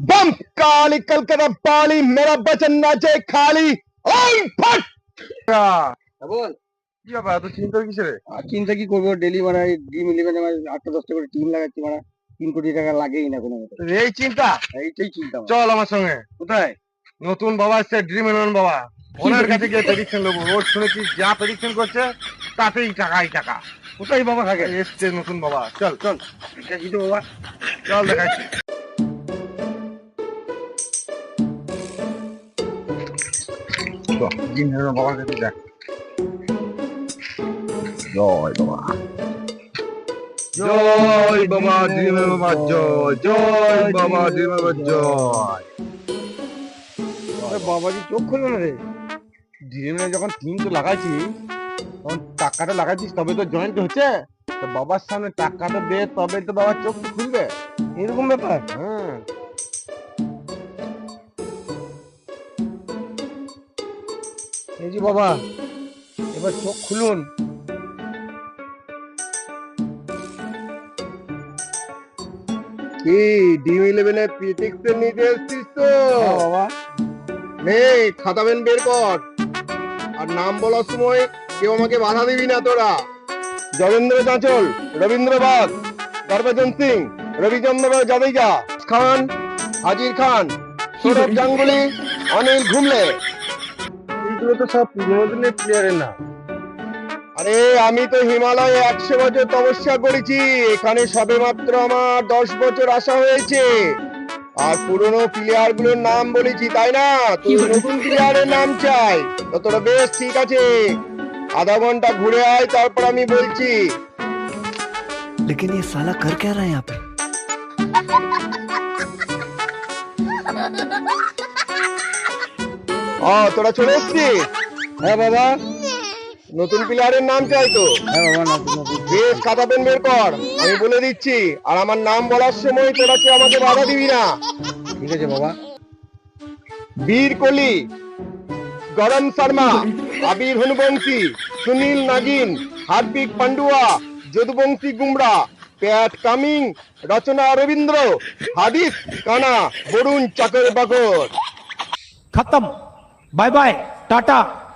बम काली कलकत्ता पाली मेरा बचन नाचे खाली ओय फट বল কি ব্যাপার এত চিন্তা কিসে রে আর চিন্তা কি করবো ডেলি মানে ড্রিম ইলেভেনে মানে আটটা দশটা করে টিম লাগাচ্ছি মানে তিন কোটি টাকা লাগেই না কোনো মতো এই চিন্তা এইটাই চিন্তা আমার। চল আমার সঙ্গে কোথায় নতুন বাবা এসছে ড্রিম ইলেভেন বাবা ওনার কাছে গিয়ে প্রেডিকশন নেবো ও শুনেছি যা প্রেডিকশন করছে তাতেই টাকাই টাকা কোথায় বাবা থাকে এসছে নতুন বাবা চল চল দেখি তো বাবা চল দেখাচ্ছি বাবা। চোখ খুললো না রে। ডিএমএ যখন টিম তো লাগাইছি তখন টাকাটা লাগাইছিস তবে তো জয়েন্ট হচ্ছে। তো বাবার সামনে টাকাটা দে তবে তো বাবার চোখ খুলবে। এরকম ব্যাপার হ্যাঁ? এই বাবা এবার চোখ খুলুন। কি ডিম ইলেভেনে নিতে এসছিস তো? হ্যাঁ বাবা। নে বের কর। আর নাম বলার সময় কেউ আমাকে বাধা দিবি না তোরা। জগেন্দ্র চাঁচল রবীন্দ্র বাগ হরভজন সিং রবিচন্দ্র জাদেজা খান হাজির খান সৌরভ গাঙ্গুলি অনিল ঘুমলে। এইগুলো তো সব পুরোনো দিনের প্লেয়ারের না আরে আমি তো হিমালয়ে একশো বছর তপস্যা করেছি এখানে সবে মাত্র আমার দশ বছর আসা হয়েছে আর পুরনো প্লেয়ার গুলোর নাম বলেছি তাই না তো নতুন প্লেয়ারের নাম চাই তো তোরা বেশ ঠিক আছে আধা ঘন্টা ঘুরে আয় তারপর আমি বলছি लेकिन ये साला कर क्या रहा है यहाँ पे ও তোরা চলে এসছিস? হ্যাঁ বাবা। নতুন প্লেয়ারের নাম চাই তো। হ্যাঁ, বেশ খাতা পেন বের কর। আমি বলে দিচ্ছি আর আমার নাম বলার সময় তোরা কি আমাকে বাধা দিবি না। ঠিক আছে বাবা। বীর কোহলি গরম শর্মা আবির হনুবংশী সুনীল নাগিন হার্দিক পান্ডুয়া যদুবংশী গুমরা প্যাট কামিং রচনা রবীন্দ্র হাদিস কানা বরুণ চাকর বাকর খতম। Bye bye. Tata.